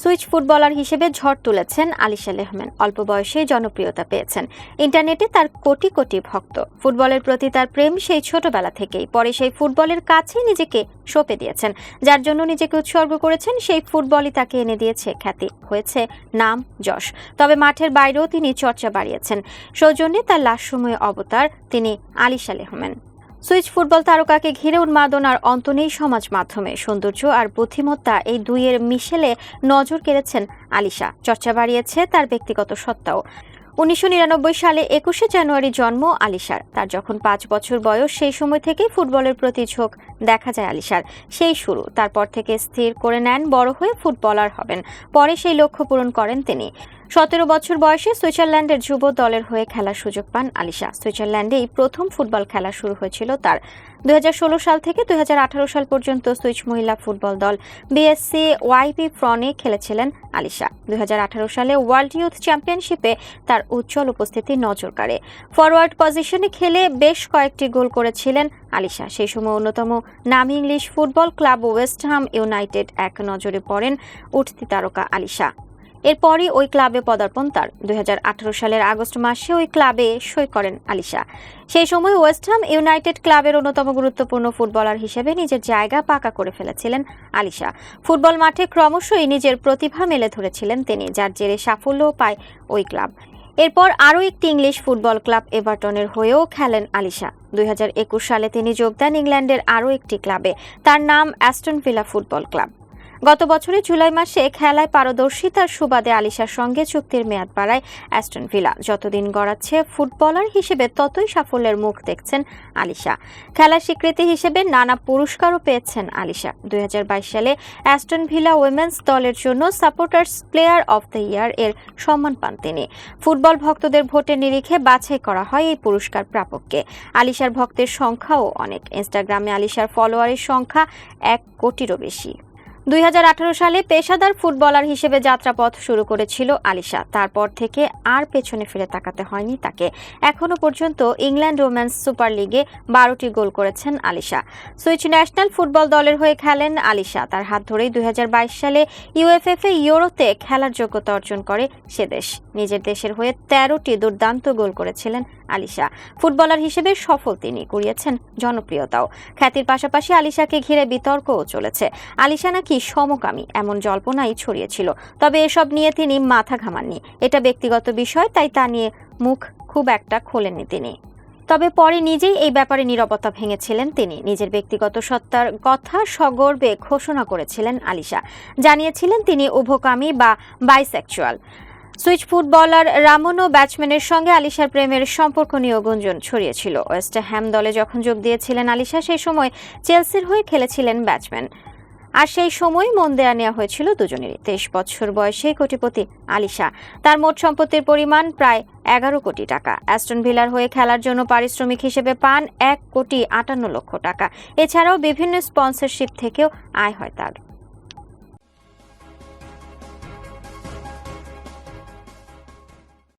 Switch footballer হিসেবে ঝড় তুলেছেন আলিশা লেহমান অল্প বয়সেই জনপ্রিয়তা পেয়েছেন। ইন্টারনেটে তার কোটি কোটি ভক্ত। ফুটবলের প্রতি তার প্রেম সেই ছোটবেলা থেকেই। পরে সেই ফুটবলের কাছেই নিজেকে সঁপে দিয়েছেন। যার জন্য নিজেকে উৎসর্গ করেছেন সেই ফুটবলই তাকে এনে দিয়েছে খ্যাতি। হয়েছে নাম যশ। তবে মাঠের বাইরেও তিনি চর্চা বাড়িয়েছেন। সৌজন্যে তার লাশময় অবতার তিনি আলিশা লেহমান সুইচ ফুটবল তারকাকে ঘিরে উন্মাদনার অন্ত নেই সমাজ মাধ্যমে। সৌন্দর্য আর বুদ্ধিমত্তা এই দুইয়ের মিশেলে নজর কেড়েছেন আলিশা। চর্চা বাড়িয়েছে তার ব্যক্তিগত সত্তাও উনিশশো নিরানব্বই সালে একুশে জানুয়ারি জন্ম আলিশার। তার যখন পাঁচ বছর বয়স, সেই সময় থেকেই ফুটবলের প্রতি ঝোঁক দেখা যায় আলিশার। সেই শুরু। তারপর থেকে স্থির করে নেন, বড় হয়ে ফুটবলার হবেন। পরে সেই লক্ষ্য পূরণ করেন তিনি। সতেরো বছর বয়সে সুইজারল্যান্ডের যুব দলের হয়ে খেলার সুযোগ পান আলিশা। সুইজারল্যান্ডেই প্রথম ফুটবল খেলা শুরু হয়েছিল তার। দু হাজার ষোলো সাল থেকে দুই হাজার আঠারো সাল পর্যন্ত সুইচ মহিলা ফুটবল দল বিএসসি ওয়াইপি ফ্রনে খেলেছিলেন আলিশা। দুই হাজার আঠারো সালে ওয়ার্ল্ড ইউথ চ্যাম্পিয়নশিপে তার উজ্জ্বল উপস্থিতি নজর কাড়ে। ফরওয়ার্ড পজিশনে খেলে বেশ কয়েকটি গোল করেছিলেন আলিশা, সেই সময় অন্যতম নামি English football club West Ham United এক নজরে পড়েন উঠতি তারকা আলিশা। এরপরই ওই ক্লাবে পদার্পণ তার। দুই সালের আগস্ট মাসে ওই ক্লাবে সই করেন আলিশা। সেই সময় ওয়েস্টহাম ইউনাইটেড ক্লাবের অন্যতম গুরুত্বপূর্ণ ফুটবলার হিসেবে নিজের জায়গা পাকা করে ফেলেছিলেন আলিশা। ফুটবল মাঠে ক্রমশই নিজের প্রতিভা মেলে ধরেছিলেন তিনি, যার জেরে সাফল্যও পায় ওই ক্লাব। এরপর আরও একটি ইংলিশ ফুটবল ক্লাব এভারটনের হয়েও খেলেন আলিশা। দুই হাজার একুশ সালে তিনি যোগ দেন ইংল্যান্ডের আরও একটি ক্লাবে। তার নাম অ্যাস্টন ভিলা ফুটবল ক্লাব। গত বছরের জুলাই মাসে খেলায় পারদর্শিতার সুবাদে আলিশার সঙ্গে চুক্তির মেয়াদ বাড়ায় অ্যাস্টন ভিলা। যতদিন গড়াচ্ছে ফুটবলার হিসেবে, ততই সাফল্যের মুখ দেখছেন আলিশা। খেলার স্বীকৃতি হিসেবে নানা পুরস্কারও পেয়েছেন আলিশা। দুই হাজার বাইশ সালে অ্যাস্টন ভিলা উইমেন্স দলের জন্য supporters player of the year এর সম্মান পান তিনি। ফুটবল ভক্তদের ভোটের নিরিখে বাছাই করা হয় এই পুরস্কার প্রাপককে। আলিশার ভক্তের সংখ্যাও অনেক। ইনস্টাগ্রামে আলিশার ফলোয়ারের সংখ্যা এক কোটিরও বেশি। দুই হাজার আঠারো সালে পেশাদার ফুটবলার হিসেবে যাত্রাপথ শুরু করেছিল আলিশা। তারপর থেকে আর পেছনে ফিরে তাকাতে হয়নি তাকে। এখনও পর্যন্ত ইংল্যান্ড ওমেন্স সুপার লিগে বারোটি গোল করেছেন আলিশা। সুইচ ন্যাশনাল ফুটবল দলের হয়ে খেলেন আলিশা। তার হাত ধরেই দুই হাজার বাইশ সালে ইউএফএফ এ ইউরোতে খেলার যোগ্যতা অর্জন করে সে দেশ। নিজের দেশের হয়ে তেরোটি দুর্দান্ত গোল করেছিলেন আলিশা। ফুটবলার হিসেবে সফল তিনি, কুড়িয়েছেন জনপ্রিয়তাও। খ্যাতির পাশাপাশি আলিশাকে ঘিরে বিতর্কও চলেছে। আলিশা নাকি সমকামী? এমন জল্পনাই ছড়িয়েছিল। তবে এসব নিয়ে তিনি মাথা ঘামাননি। এটা ব্যক্তিগত বিষয়, তাই তা নিয়ে মুখ খুব একটা খোলেননি তিনি। তবে পরে নিজেই এই ব্যাপারে নীরবতা ভেঙেছিলেন তিনি। নিজের ব্যক্তিগত সত্তার কথা সগর্বে ঘোষণা করেছিলেন আলিশা। জানিয়েছিলেন তিনি উভকামী বা বাইসেক্সুয়াল সুইচ ফুটবলার রামন ব্যাটসম্যানের সঙ্গে আলিশার প্রেমের সম্পর্ক নিয়ে গুঞ্জন ছড়িয়েছিল। ওয়েস্ট হ্যাম দলে যখন যোগ দিয়েছিলেন আলিশা, সেই সময় চেলসির হয়ে খেলেছিলেন ব্যাটসম্যান। আর সেই সময় মন দেয়া নেওয়া হয়েছিল দুজনেরই। তেইশ বছর বয়সে কোটিপতি আলিশা। তার মোট সম্পত্তির পরিমাণ প্রায় এগারো কোটি টাকা। অ্যাস্টন ভিলার হয়ে খেলার জন্য পারিশ্রমিক হিসেবে পান এক কোটি আটান্ন লক্ষ টাকা। এছাড়াও বিভিন্ন স্পন্সরশিপ থেকেও আয় হয় তার।